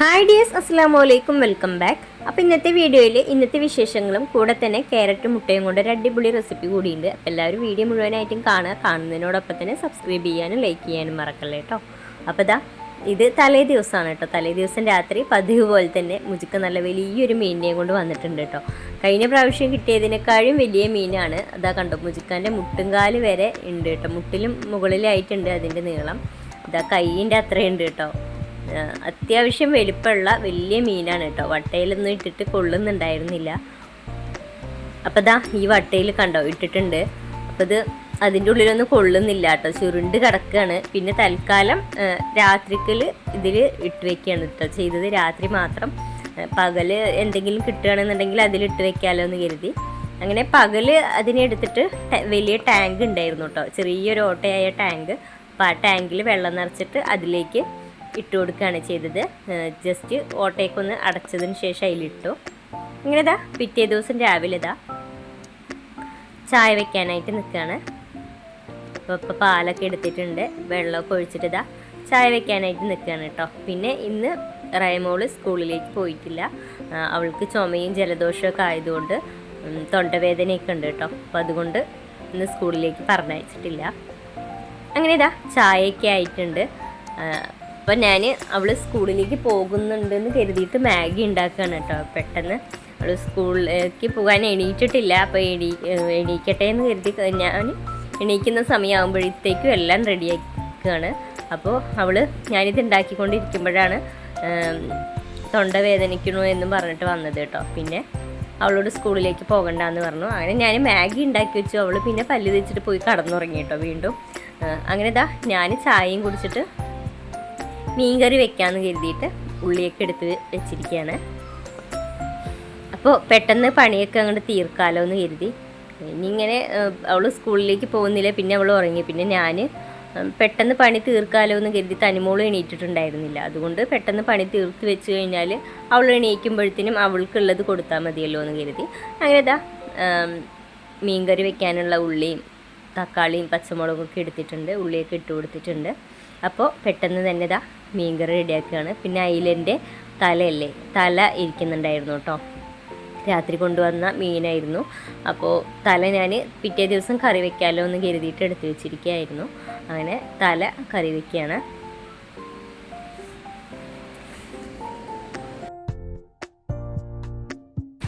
Hi dears അസ്സാം വലൈക്കും welcome back അപ്പോൾ ഇന്നത്തെ വീഡിയോയിൽ ഇന്നത്തെ വിശേഷങ്ങളും കൂടെ തന്നെ ക്യാരറ്റും മുട്ടയും കൊണ്ട് ഒരു അടിപൊളി റെസിപ്പി കൂടിയുണ്ട്. അപ്പോൾ എല്ലാവരും വീഡിയോ മുഴുവനായിട്ടും കാണുക. കാണുന്നതിനോടൊപ്പം തന്നെ സബ്സ്ക്രൈബ് ചെയ്യാനും ലൈക്ക് ചെയ്യാനും മറക്കല്ലേ കേട്ടോ അപ്പോൾ ഇതാ ഇത് തലേ ദിവസമാണ് കേട്ടോ തലേ ദിവസം രാത്രി പതിവ് പോലെ തന്നെ മുജിക്ക് നല്ല വലിയൊരു മീനിനെയും കൊണ്ട് വന്നിട്ടുണ്ട് കേട്ടോ കഴിഞ്ഞ പ്രാവശ്യം കിട്ടിയതിനേക്കാളും വലിയ മീനാണ്. അതാ കണ്ടോ മുജിക്കാന്റെ മുട്ടുംകാൽ വരെ ഉണ്ട് കേട്ടോ മുട്ടിലും മുകളിലായിട്ടുണ്ട് അതിന്റെ നീളം. ഇതാ കൈയിന്റെ അത്രയുണ്ട് കേട്ടോ അത്യാവശ്യം വലിപ്പമുള്ള വലിയ മീനാണ് കേട്ടോ. വട്ടയിലൊന്നും ഇട്ടിട്ട് കൊള്ളുന്നുണ്ടായിരുന്നില്ല. അപ്പോൾ ദാ ഈ വട്ടയിൽ കണ്ടോ ഇട്ടിട്ടുണ്ട്. അപ്പോൾ ഇത് അതിന്റെ ഉള്ളിലൊന്നും കൊള്ളുന്നില്ല കേട്ടോ. ചുരുണ്ട് കിടക്കുകയാണ് പിന്നെ തൽക്കാലം രാത്രിക്കൽ ഇതിൽ ഇട്ട് വെക്കുകയാണ് കേട്ടോ. ചെയ്തത് രാത്രി മാത്രം. പകൽ എന്തെങ്കിലും കിട്ടുകയാണെന്നുണ്ടെങ്കിൽ അതിലിട്ട് വെക്കാമല്ലോ എന്ന് കരുതി. അങ്ങനെ പകൽ അതിനെടുത്തിട്ട് വലിയ ടാങ്ക് ഉണ്ടായിരുന്നു കേട്ടോ. ചെറിയൊരു ഓട്ടയായ ടാങ്ക്. അപ്പോൾ ആ ടാങ്കിൽ വെള്ളം നിറച്ചിട്ട് അതിലേക്ക് ഇട്ട് കൊടുക്കുകയാണ് ചെയ്തത്. ജസ്റ്റ് ഓട്ടയ്ക്കൊന്ന് അടച്ചതിന് ശേഷം അതിലിട്ടു. ഇങ്ങനെ ഇതാ പിറ്റേ ദിവസം രാവിലെ ഇതാ ചായ വെക്കാനായിട്ട് നിൽക്കുകയാണ്. അപ്പോൾ പാലൊക്കെ എടുത്തിട്ടുണ്ട് വെള്ളമൊക്കെ ഒഴിച്ചിട്ട് ഇതാ ചായ വെക്കാനായിട്ട് നിൽക്കുകയാണ് കേട്ടോ. പിന്നെ ഇന്ന് റയമോൾ സ്കൂളിലേക്ക് പോയിട്ടില്ല. അവൾക്ക് ചുമയും ജലദോഷമൊക്കെ ആയതുകൊണ്ട് തൊണ്ടവേദനയൊക്കെ ഉണ്ട് കേട്ടോ. അപ്പം അതുകൊണ്ട് ഇന്ന് സ്കൂളിലേക്ക് പറഞ്ഞയച്ചിട്ടില്ല. അങ്ങനെ ഇതാ ചായയൊക്കെ ആയിട്ടുണ്ട്. അപ്പം ഞാൻ അവൾ സ്കൂളിലേക്ക് പോകുന്നുണ്ടെന്ന് കരുതിയിട്ട് മാഗി ഉണ്ടാക്കുകയാണ് കേട്ടോ. പെട്ടെന്ന് അവൾ സ്കൂളിലേക്ക് പോകാൻ എണീറ്റിട്ടില്ല. അപ്പോൾ എണീ എണീക്കട്ടെ എന്ന് കരുതി ഞാൻ എണീക്കുന്ന സമയമാകുമ്പോഴത്തേക്കും എല്ലാം റെഡിയാക്കുകയാണ് അപ്പോൾ അവൾ ഞാനിത് ഉണ്ടാക്കിക്കൊണ്ടിരിക്കുമ്പോഴാണ് ഏം, തൊണ്ട വേദനിക്കണു എന്നും പറഞ്ഞിട്ട് വന്നത് കേട്ടോ. പിന്നെ അവളോട് സ്കൂളിലേക്ക് പോകണ്ടെന്ന് പറഞ്ഞു. അങ്ങനെ ഞാൻ മാഗി ഉണ്ടാക്കി വെച്ചു. അവൾ പിന്നെ പല്ല് തേച്ചിട്ട് പോയി കടന്നുറങ്ങി കേട്ടോ വീണ്ടും. അങ്ങനെ ഇതാ ഞാൻ ചായയും കുടിച്ചിട്ട് മീൻകറി വെക്കാമെന്ന് കരുതിയിട്ട് ഉള്ളിയൊക്കെ എടുത്ത് വെച്ചിരിക്കുകയാണ്. അപ്പോൾ പെട്ടെന്ന് പണിയൊക്കെ അങ്ങോട്ട് തീർക്കാലോ എന്ന് കരുതി. ഇനി ഇങ്ങനെ അവൾ സ്കൂളിലേക്ക് പോകുന്നില്ല പിന്നെ അവൾ ഉറങ്ങി. പിന്നെ ഞാൻ പെട്ടെന്ന് പണി തീർക്കാലോ എന്ന് കരുതി തനിമോൾ എണീറ്റിട്ടുണ്ടായിരുന്നില്ല. അതുകൊണ്ട് പെട്ടെന്ന് പണി തീർത്ത് വെച്ച് കഴിഞ്ഞാൽ അവൾ എണീക്കുമ്പോഴത്തേനും അവൾക്കുള്ളത് കൊടുത്താൽ മതിയല്ലോ എന്ന് കരുതി. അങ്ങനെ ഇതാ മീൻകറി വെക്കാനുള്ള ഉള്ളിയും തക്കാളിയും പച്ചമുളകൊക്കെ എടുത്തിട്ടുണ്ട് ഉള്ളിയൊക്കെ ഇട്ട് കൊടുത്തിട്ടുണ്ട്. അപ്പോൾ പെട്ടെന്ന് തന്നെ ഇതാ മീൻകറി റെഡിയാക്കുകയാണ്. പിന്നെ അയിലന്റെ തലയല്ലേ? തല ഇരിക്കുന്നുണ്ടായിരുന്നു കേട്ടോ. രാത്രി കൊണ്ടുവന്ന മീനായിരുന്നു. അപ്പോൾ തല ഞാൻ പിറ്റേ ദിവസം കറി വെക്കാമല്ലോ എന്ന് കരുതിയിട്ട് എടുത്തു വെച്ചിരിക്കുകയായിരുന്നു. അങ്ങനെ തല കറി വെക്കുകയാണ്.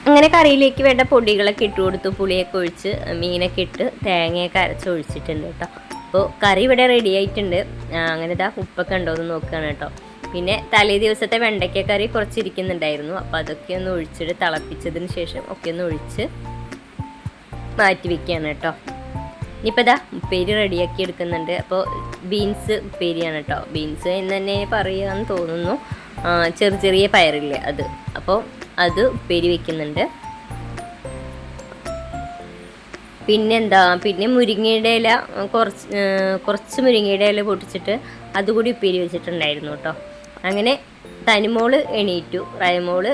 അങ്ങനെ കറിയിലേക്ക് വേണ്ട പൊടികളൊക്കെ ഇട്ട് കൊടുത്തു. പുളിയൊക്കെ ഒഴിച്ച് മീനൊക്കെ ഇട്ട് തേങ്ങയൊക്കെ അരച്ച് ഒഴിച്ചിട്ടുണ്ട് കേട്ടോ. അപ്പോൾ കറി ഇവിടെ റെഡി ആയിട്ടുണ്ട്. അങ്ങനെ ഇതാ ഉപ്പൊക്കെ ഉണ്ടോ എന്ന് നോക്കുകയാണ് കേട്ടോ. പിന്നെ തലേ ദിവസത്തെ വെണ്ടയ്ക്ക കറി കുറച്ചിരിക്കുന്നുണ്ടായിരുന്നു. അപ്പോൾ അതൊക്കെ ഒന്ന് ഒഴിച്ചിട്ട് തിളപ്പിച്ചതിന് ശേഷം ഒക്കെ ഒന്ന് ഒഴിച്ച് മാറ്റി വെക്കുകയാണ് കേട്ടോ. ഇനിയിപ്പോൾ ഇതാ ഉപ്പേരി റെഡിയാക്കി എടുക്കുന്നുണ്ട്. അപ്പോൾ ബീൻസ് ഉപ്പേരിയാണ് കേട്ടോ. ബീൻസ് എന്ന് തന്നെ പറയുകയെന്ന് തോന്നുന്നു. ചെറിയ ചെറിയ പയറില്ലേ അത്. അപ്പോൾ അത് ഉപ്പേരി വെക്കുന്നുണ്ട്. പിന്നെന്താ? പിന്നെ മുരിങ്ങയുടെ ഇല കുറച്ച് കുറച്ച് മുരിങ്ങയുടെ ഇല പൊട്ടിച്ചിട്ട് അതുകൂടി ഉപ്പേരി വെച്ചിട്ടുണ്ടായിരുന്നു കേട്ടോ അങ്ങനെ തനിമോൾ എണീറ്റു. റയമോൾ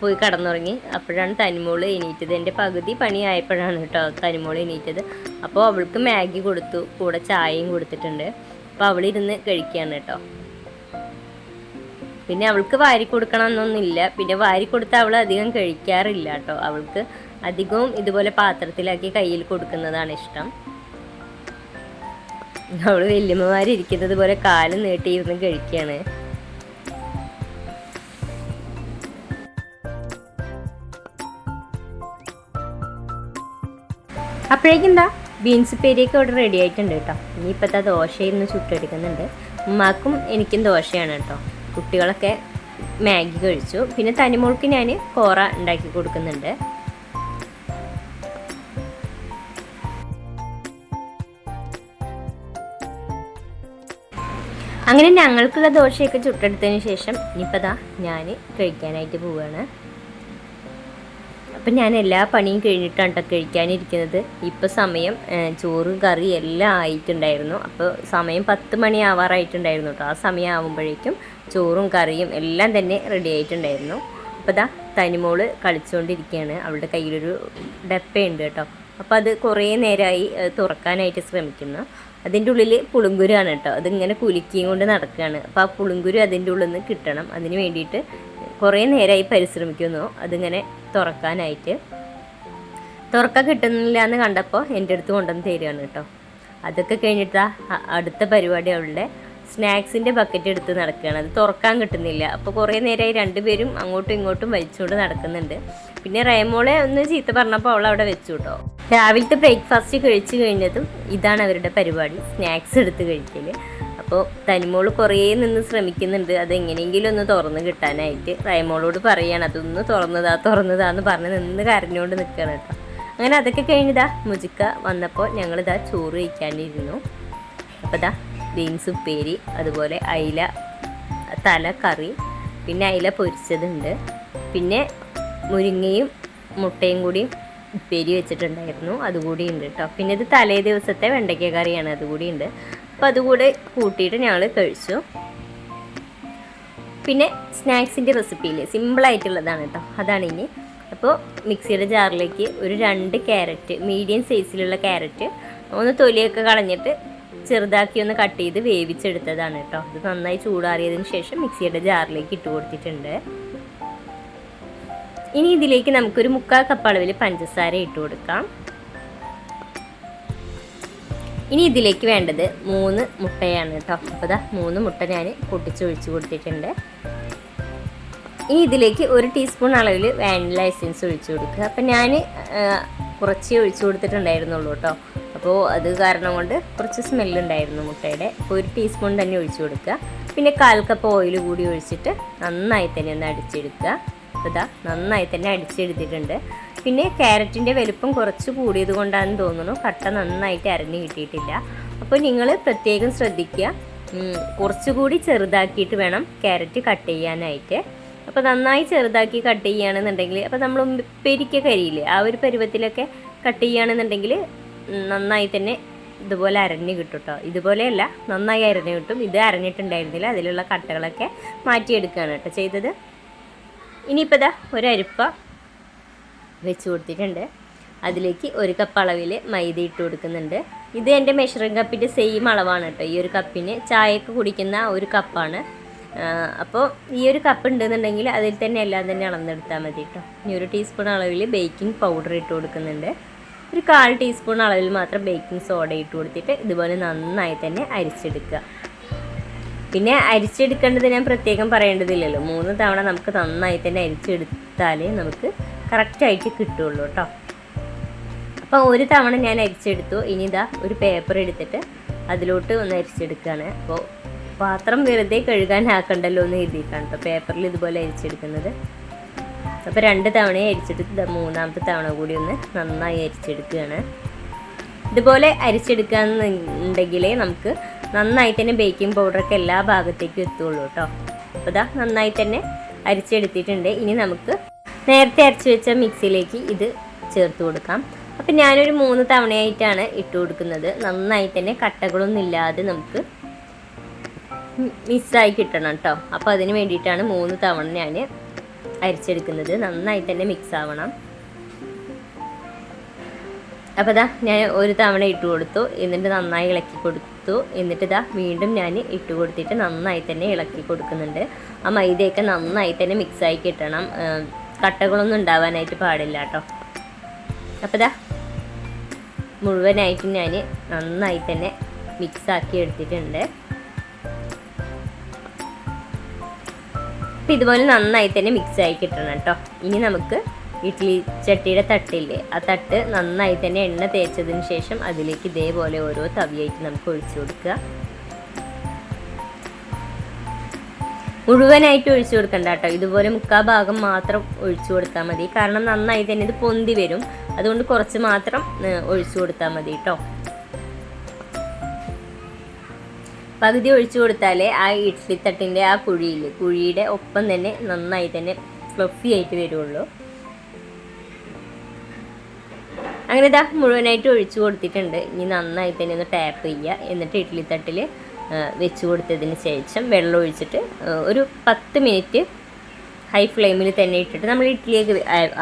പോയി കടന്നുറങ്ങി. അപ്പോഴാണ് തനിമോൾ എണീറ്റത്. എന്റെ പകുതി പണിയായപ്പോഴാണ് കേട്ടോ തനിമോൾ എണീറ്റത്. അപ്പോൾ അവൾക്ക് മാഗി കൊടുത്തു. കൂടെ ചായയും കൊടുത്തിട്ടുണ്ട്. അപ്പോൾ അവളിരുന്ന് കഴിക്കുകയാണ് കേട്ടോ പിന്നെ അവൾക്ക് വാരി കൊടുക്കണം എന്നൊന്നുമില്ല പിന്നെ വാരി കൊടുത്താൽ അവൾ അധികം കഴിക്കാറില്ല കേട്ടോ അവൾക്ക് അധികവും ഇതുപോലെ പാത്രത്തിലാക്കി കയ്യിൽ കൊടുക്കുന്നതാണ് ഇഷ്ടം. അവൾ വല്യമ്മമാരിക്കുന്നത് പോലെ കാൽ നീട്ടിയിരുന്ന് കഴിക്കുകയാണ് അപ്പോഴേക്കും എന്താ ബീൻസ് പേരിയൊക്കെ ഇവിടെ റെഡി ആയിട്ടുണ്ട് കേട്ടോ. ഇനിയിപ്പോഴത്തെ ദോശയിരുന്ന് ചുട്ടെടുക്കുന്നുണ്ട്. ഉമ്മാക്കും എനിക്കും ദോശയാണ് കേട്ടോ. കുട്ടികളൊക്കെ മാഗി കഴിച്ചു. പിന്നെ തനിമോൾക്ക് ഞാൻ കോറ ഉണ്ടാക്കി കൊടുക്കുന്നുണ്ട്. അങ്ങനെ ഞങ്ങൾക്കുള്ള ദോശയൊക്കെ ചുട്ടെടുത്തതിന് ശേഷം ഇനിയിപ്പോൾ ദാ ഞാൻ കഴിക്കാനായിട്ട് പോവുകയാണ് അപ്പം ഞാൻ എല്ലാ പണിയും കഴിഞ്ഞിട്ടാണ് കേട്ടോ കഴിക്കാനിരിക്കുന്നത്. ഇപ്പോൾ സമയം ചോറ് കറി എല്ലാം ആയിട്ടുണ്ടായിരുന്നു. അപ്പോൾ സമയം പത്ത് മണി ആവാറായിട്ടുണ്ടായിരുന്നു കേട്ടോ ആ സമയം ആകുമ്പോഴേക്കും ചോറും കറിയും എല്ലാം തന്നെ റെഡി ആയിട്ടുണ്ടായിരുന്നു. അപ്പോൾ ദാ തനിമോൾ കളിച്ചുകൊണ്ടിരിക്കുകയാണ് അവളുടെ കയ്യിലൊരു ഡപ്പയുണ്ട് കേട്ടോ അപ്പോൾ അത് കുറേ നേരമായി തുറക്കാനായിട്ട് ശ്രമിക്കുന്നു. അതിന്റെ ഉള്ളിൽ പുളുങ്കുരുവാണ് കേട്ടോ. അതിങ്ങനെ കുലുക്കിയും കൊണ്ട് നടക്കുകയാണ് അപ്പോൾ ആ പുളുങ്കുരു അതിന്റെ ഉള്ളിൽ നിന്ന് കിട്ടണം. അതിന് വേണ്ടിയിട്ട് കുറേ നേരമായി പരിശ്രമിക്കുന്നു. അതിങ്ങനെ തുറക്കാനായിട്ട്. തുറക്കാൻ കിട്ടുന്നില്ല എന്ന് കണ്ടപ്പോൾ എന്റെ അടുത്ത് കൊണ്ടുവന്ന് തരികയാണ് കേട്ടോ. അതൊക്കെ കഴിഞ്ഞിട്ട് അടുത്ത പരിപാടി അവളുടെ സ്നാക്സിന്റെ ബക്കറ്റ് എടുത്ത് നടക്കുകയാണ്. അത് തുറക്കാൻ കിട്ടുന്നില്ല. അപ്പോൾ കുറേ നേരമായി രണ്ടുപേരും അങ്ങോട്ടും ഇങ്ങോട്ടും വലിച്ചുകൊണ്ട് നടക്കുന്നുണ്ട്. പിന്നെ റേമോളെ ഒന്ന് ചീത്ത പറഞ്ഞപ്പോൾ അവൾ അവിടെ വെച്ചു കേട്ടോ. രാവിലത്തെ ബ്രേക്ക്ഫാസ്റ്റ് കഴിച്ചു കഴിഞ്ഞതും ഇതാണ് അവരുടെ പരിപാടി. സ്നാക്സ് എടുത്ത് കഴിക്കൽ അപ്പോൾ തനിമോൾ കുറേ നിന്ന് ശ്രമിക്കുന്നുണ്ട്. അതെങ്ങനെയെങ്കിലും ഒന്ന് തുറന്ന് കിട്ടാനായിട്ട്. റൈമോളോട് പറയാണ് അതൊന്ന് തുറന്നതാ തുറന്നതാന്ന് പറഞ്ഞ് നിന്ന് കരഞ്ഞുകൊണ്ട് നിൽക്കണം കേട്ടോ. അങ്ങനെ അതൊക്കെ കഴിഞ്ഞിതാ മുജിക്ക വന്നപ്പോൾ ഞങ്ങളിതാ ചോറ് കഴിക്കാണ്ടിരുന്നു. അപ്പോൾ ദാ ബീൻസ് ഉപ്പേരി അതുപോലെ അയില തല കറി പിന്നെ അയില പൊരിച്ചതുണ്ട്. പിന്നെ മുരിങ്ങയും മുട്ടയും കൂടി ഉപ്പേരി വെച്ചിട്ടുണ്ടായിരുന്നു. അതുകൂടി ഉണ്ട് കേട്ടോ പിന്നെ ഇത് തലേ ദിവസത്തെ വെണ്ടയ്ക്ക കറിയാണ്. അതുകൂടി ഉണ്ട്. അപ്പോൾ അതുകൂടെ കൂട്ടിയിട്ട് ഞങ്ങൾ കഴിച്ചു. പിന്നെ സ്നാക്സിന്റെ റെസിപ്പിയിൽ സിമ്പിളായിട്ടുള്ളതാണ് കേട്ടോ അതാണ് ഇനി. അപ്പോൾ മിക്സിയുടെ ജാറിലേക്ക് ഒരു രണ്ട് ക്യാരറ്റ് മീഡിയം സൈസിലുള്ള ക്യാരറ്റ് ഒന്ന് തൊലിയൊക്കെ കളഞ്ഞിട്ട് ചെറുതാക്കി ഒന്ന് കട്ട് ചെയ്ത് വേവിച്ചെടുത്തതാണ് കേട്ടോ അത് നന്നായി ചൂടാറിയതിന് ശേഷം മിക്സിയുടെ ജാറിലേക്ക് ഇട്ട് കൊടുത്തിട്ടുണ്ട്. ഇനി ഇതിലേക്ക് നമുക്കൊരു മുക്കാൽ കപ്പ് അളവിൽ പഞ്ചസാര ഇട്ട് കൊടുക്കാം. ഇനി ഇതിലേക്ക് വേണ്ടത് മൂന്ന് മുട്ടയാണ് കേട്ടോ. അപ്പോൾ ഇതാ മൂന്ന് മുട്ട ഞാൻ പൊട്ടിച്ചൊഴിച്ച് കൊടുത്തിട്ടുണ്ട്. ഇനി ഇതിലേക്ക് ഒരു ടീസ്പൂൺ അളവിൽ വാനില എസൻസ് ഒഴിച്ചു കൊടുക്കുക. അപ്പം ഞാൻ കുറച്ച് ഒഴിച്ചു കൊടുത്തിട്ടുണ്ടായിരുന്നുള്ളൂ കേട്ടോ. അപ്പോൾ അത് കാരണം കൊണ്ട് കുറച്ച് സ്മെല്ലുണ്ടായിരുന്നു മുട്ടയുടെ. അപ്പോൾ ഒരു ടീസ്പൂൺ തന്നെ ഒഴിച്ചു കൊടുക്കുക. പിന്നെ കാൽ കപ്പ് ഓയിൽ കൂടി ഒഴിച്ചിട്ട് നന്നായി തന്നെ ഒന്ന് അടിച്ചെടുക്കുക. അപ്പോൾ നന്നായി തന്നെ അടിച്ചെടുത്തിട്ടുണ്ട്. പിന്നെ ക്യാരറ്റിന്റെ വലുപ്പം കുറച്ച് കൂടിയത് കൊണ്ടാണെന്ന് തോന്നുന്നു. കട്ട നന്നായിട്ട് അരഞ്ഞു കിട്ടിയിട്ടില്ല. അപ്പോൾ നിങ്ങൾ പ്രത്യേകം ശ്രദ്ധിക്കുക. കുറച്ചുകൂടി ചെറുതാക്കിയിട്ട് വേണം ക്യാരറ്റ് കട്ട് ചെയ്യാനായിട്ട്. അപ്പോൾ നന്നായി ചെറുതാക്കി കട്ട് ചെയ്യുകയാണെന്നുണ്ടെങ്കിൽ അപ്പോൾ നമ്മൾ പെരിക്ക അരിയില്ലേ ആ ഒരു പരുവത്തിലൊക്കെ കട്ട് ചെയ്യുകയാണെന്നുണ്ടെങ്കിൽ നന്നായി തന്നെ ഇതുപോലെ അരഞ്ഞ് കിട്ടും കേട്ടോ ഇതുപോലെയല്ല നന്നായി അരഞ്ഞ് കിട്ടും. ഇത് അരഞ്ഞിട്ടുണ്ടായിരുന്നില്ല. അതിലുള്ള കട്ടകളൊക്കെ മാറ്റിയെടുക്കുകയാണ് കേട്ടോ ചെയ്തത്. ഇനിയിപ്പോൾ ഇതാ ഒരരിപ്പ വെച്ച് കൊടുത്തിട്ടുണ്ട്. അതിലേക്ക് ഒരു കപ്പ് അളവിൽ മൈദ ഇട്ട് കൊടുക്കുന്നുണ്ട്. ഇത് എന്റെ മെഷറിംഗ് കപ്പിന്റെ സെയിം അളവാണ് കേട്ടോ. ഈ ഒരു കപ്പിന് ചായയൊക്കെ കുടിക്കുന്ന ഒരു കപ്പാണ് അപ്പോൾ ഈ ഒരു കപ്പ് ഉണ്ടെന്നുണ്ടെങ്കിൽ അതിൽ തന്നെ എല്ലാം തന്നെ അളന്നെടുത്താൽ മതി കേട്ടോ. ഇനി ഒരു ടീസ്പൂൺ അളവിൽ ബേക്കിംഗ് പൗഡർ ഇട്ട് കൊടുക്കുന്നുണ്ട്. ഒരു കാൽ ടീസ്പൂൺ അളവിൽ മാത്രം ബേക്കിംഗ് സോഡ ഇട്ട് കൊടുത്തിട്ട് ഇതുപോലെ നന്നായി തന്നെ അരിച്ചെടുക്കുക. പിന്നെ അരിച്ചെടുക്കേണ്ടത് ഞാൻ പ്രത്യേകം പറയേണ്ടതില്ലല്ലോ. മൂന്ന് തവണ നമുക്ക് നന്നായി തന്നെ അരിച്ചെടുത്താലേ നമുക്ക് കറക്റ്റായിട്ട് കിട്ടുള്ളൂ കേട്ടോ അപ്പോൾ ഒരു തവണ ഞാൻ അരിച്ചെടുത്തു. ഇനി ഇതാ ഒരു പേപ്പർ എടുത്തിട്ട് അതിലോട്ട് ഒന്ന് അരിച്ചെടുക്കുകയാണ് അപ്പോൾ പാത്രം വെറുതെ കഴുകാൻ ആക്കണ്ടല്ലോ എന്ന് എഴുതിയിട്ടാണ് കേട്ടോ പേപ്പറിൽ ഇതുപോലെ അരിച്ചെടുക്കുന്നത്. അപ്പോൾ രണ്ട് തവണയും അരിച്ചെടുത്ത് മൂന്നാമത്തെ തവണ കൂടി ഒന്ന് നന്നായി അരിച്ചെടുക്കുകയാണ്. ഇതുപോലെ അരിച്ചെടുക്കുകയെന്നുണ്ടെങ്കിലേ നമുക്ക് നന്നായി തന്നെ ബേക്കിംഗ് പൗഡറൊക്കെ എല്ലാ ഭാഗത്തേക്കും എത്തുള്ളൂ കേട്ടോ അപ്പോൾ ഇതാ നന്നായി തന്നെ അരിച്ചെടുത്തിട്ടുണ്ട്. ഇനി നമുക്ക് നേരത്തെ അരച്ച് വെച്ച മിക്സിയിലേക്ക് ഇത് ചേർത്ത് കൊടുക്കാം. അപ്പം ഞാനൊരു മൂന്ന് തവണയായിട്ടാണ് ഇട്ട് കൊടുക്കുന്നത്. നന്നായി തന്നെ കട്ടകളൊന്നും ഇല്ലാതെ നമുക്ക് മിസ്സായി കിട്ടണം കേട്ടോ അപ്പോൾ അതിന് വേണ്ടിയിട്ടാണ് മൂന്ന് തവണ ഞാൻ അരിച്ചെടുക്കുന്നത്. നന്നായി തന്നെ മിക്സ് ആവണം. അപ്പോൾ ഇതാ ഞാൻ ഒരു തവണ ഇട്ട് കൊടുത്തു. എന്നിട്ട് നന്നായി ഇളക്കി കൊടുത്തു. എന്നിട്ട് ഇതാ വീണ്ടും ഞാൻ ഇട്ട് കൊടുത്തിട്ട് നന്നായി തന്നെ ഇളക്കി കൊടുക്കുന്നുണ്ട്. ആ മൈദയൊക്കെ നന്നായി തന്നെ മിക്സായി കിട്ടണം. കട്ടകളൊന്നും ഉണ്ടാവാനായിട്ട് പാടില്ല കേട്ടോ. അപ്പോൾ ഇതാ മുഴുവനായിട്ട് ഞാൻ നന്നായി തന്നെ മിക്സാക്കി എടുത്തിട്ടുണ്ട്. അപ്പം ഇതുപോലെ നന്നായി തന്നെ മിക്സ് ആയി കിട്ടണം കേട്ടോ. ഇനി നമുക്ക് ഇഡ്ഡലി ചട്ടിയുടെ തട്ടില്ലേ? ആ തട്ട് നന്നായി തന്നെ എണ്ണ തേച്ചതിന് ശേഷം അതിലേക്ക് ഇതേപോലെ ഓരോ തവിയായിട്ട് നമുക്ക് ഒഴിച്ചു കൊടുക്കുക. മുഴുവനായിട്ട് ഒഴിച്ചു കൊടുക്കണ്ട കേട്ടോ. ഇതുപോലെ മുക്കാ ഭാഗം മാത്രം ഒഴിച്ചു കൊടുത്താൽ മതി. കാരണം നന്നായി തന്നെ ഇത് പൊന്തി വരും. അതുകൊണ്ട് കുറച്ച് മാത്രം ഒഴിച്ചു കൊടുത്താൽ മതി കേട്ടോ. പകുതി ഒഴിച്ചു കൊടുത്താലേ ആ ഇഡ്ഡലി തട്ടിന്റെ ആ കുഴിയിൽ കുഴിയുടെ ഒപ്പം തന്നെ നന്നായി തന്നെ ഫ്ലഫി ആയിട്ട് വരുള്ളൂ. അങ്ങനെ ഇതാ മുഴുവനായിട്ട് ഒഴിച്ചു കൊടുത്തിട്ടുണ്ട്. ഇനി നന്നായി തന്നെ ഒന്ന് ടാപ്പ് ചെയ്യുക എന്നിട്ട് ഇഡ്ഡലി തട്ടിൽ വെച്ച് കൊടുത്തതിന് ശേഷം വെള്ളം ഒഴിച്ചിട്ട് ഒരു പത്ത് മിനിറ്റ് ഹൈ ഫ്ലെയിമിൽ തന്നെ ഇട്ടിട്ട് നമ്മൾ ഇഡ്ഡലിയൊക്കെ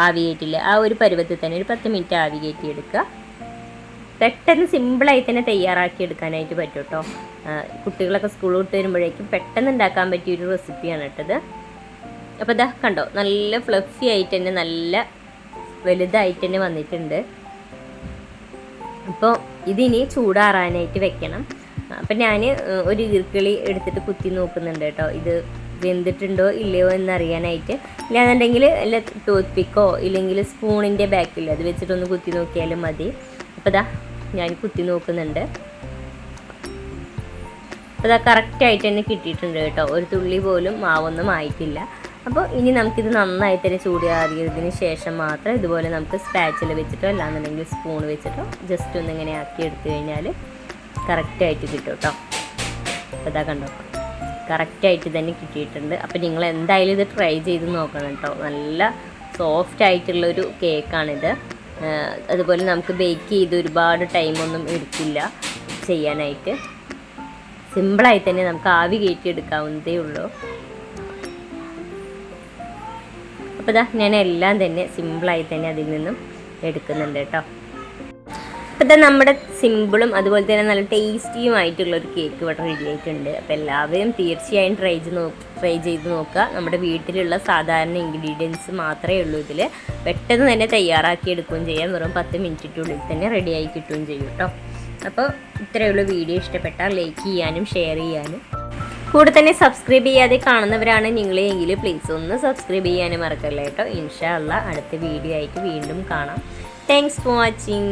ആവി കയറ്റില്ല ആ ഒരു പരുവത്തിൽ തന്നെ ഒരു പത്ത് മിനിറ്റ് ആവി കയറ്റി എടുക്കുക. പെട്ടെന്ന് സിമ്പിളായി തന്നെ തയ്യാറാക്കി എടുക്കാനായിട്ട് പറ്റും കേട്ടോ കുട്ടികളൊക്കെ സ്കൂൾ വിട്ട് വരുമ്പോഴേക്കും പെട്ടെന്ന് ഉണ്ടാക്കാൻ പറ്റിയ ഒരു റെസിപ്പിയാണ് കേട്ടത് അപ്പോൾ ഇതാ. കണ്ടോ നല്ല ഫ്ലഫി ആയിട്ട് തന്നെ നല്ല വലുതായിട്ട് തന്നെ വന്നിട്ടുണ്ട്. അപ്പോൾ ഇതിനി ചൂടാറാനായിട്ട് വെക്കണം. അപ്പം ഞാൻ ഒരു ഈർക്കിളി എടുത്തിട്ട് കുത്തി നോക്കുന്നുണ്ട് കേട്ടോ. ഇത് വെന്തിട്ടുണ്ടോ ഇല്ലയോ എന്നറിയാനായിട്ട്. ഇല്ലാന്നുണ്ടെങ്കിൽ അല്ല ടൂത്ത് പിക്കോ ഇല്ലെങ്കിൽ സ്പൂണിന്റെ ബാക്കിൽ അത് വെച്ചിട്ടൊന്ന് കുത്തി നോക്കിയാലും മതി. അപ്പോൾ ഇതാ ഞാൻ കുത്തി നോക്കുന്നുണ്ട്. അപ്പോൾ ഇതാ കറക്റ്റായിട്ട് തന്നെ കിട്ടിയിട്ടുണ്ട് കേട്ടോ. ഒരു തുള്ളി പോലും മാവൊന്നും ആയിട്ടില്ല. അപ്പോൾ ഇനി നമുക്കിത് നന്നായി തന്നെ ചൂടാറിയതിന് ശേഷം മാത്രം ഇതുപോലെ നമുക്ക് സ്പാച്ചിൽ വെച്ചിട്ടോ അല്ലാന്നുണ്ടെങ്കിൽ സ്പൂൺ വെച്ചിട്ടോ ജസ്റ്റ് ഒന്ന് ഇങ്ങനെ ആക്കി എടുത്തു കഴിഞ്ഞാൽ കറക്റ്റായിട്ട് കിട്ടും കേട്ടോ. അപ്പോൾ ഇതാ കണ്ടോ? കറക്റ്റായിട്ട് തന്നെ കിട്ടിയിട്ടുണ്ട്. അപ്പോൾ നിങ്ങൾ എന്തായാലും ഇത് ട്രൈ ചെയ്ത് നോക്കണം കേട്ടോ. നല്ല സോഫ്റ്റ് ആയിട്ടുള്ളൊരു കേക്കാണിത് അതുപോലെ നമുക്ക് ബേക്ക് ചെയ്ത് ഒരുപാട് ടൈമൊന്നും എടുക്കില്ല ചെയ്യാനായിട്ട്. സിമ്പിളായി തന്നെ നമുക്ക് ആവി കയറ്റി എടുക്കാവുന്നതേ ഉള്ളൂ. അപ്പോൾ ഇതാ ഞാൻ എല്ലാം തന്നെ സിമ്പിളായി തന്നെ അതിൽ നിന്നും എടുക്കുന്നുണ്ട് കേട്ടോ. അപ്പോൾ ഇതാ നമ്മുടെ സിമ്പിളും അതുപോലെ തന്നെ നല്ല ടേസ്റ്റിയും ആയിട്ടുള്ള ഒരു കേക്ക് ഇവിടെ റെഡി ആയിട്ടുണ്ട്. അപ്പോൾ എല്ലാവരും തീർച്ചയായും ട്രൈ ചെയ്ത് നോ ട്രൈ ചെയ്ത് നോക്കുക. നമ്മുടെ വീട്ടിലുള്ള സാധാരണ ഇൻഗ്രീഡിയൻസ് മാത്രമേ ഉള്ളൂ ഇതിൽ പെട്ടെന്ന് തന്നെ തയ്യാറാക്കി എടുക്കുകയും ചെയ്യാം. വെറും പത്ത് മിനിറ്റിനുള്ളിൽ തന്നെ റെഡി ആയി കിട്ടുകയും ചെയ്യും കേട്ടോ. അപ്പോൾ ഇത്രയുള്ള വീഡിയോ ഇഷ്ടപ്പെട്ടാൽ ലൈക്ക് ചെയ്യാനും ഷെയർ ചെയ്യാനും. കൂടെ തന്നെ സബ്സ്ക്രൈബ് ചെയ്യാതെ കാണുന്നവരാണ് നിങ്ങളെങ്കിൽ പ്ലീസ് ഒന്ന് സബ്സ്ക്രൈബ് ചെയ്യാനും മറക്കല്ലേ കേട്ടോ. ഇൻഷാ അല്ല അടുത്ത വീഡിയോ ആയിട്ട് വീണ്ടും കാണാം. Thanks for watching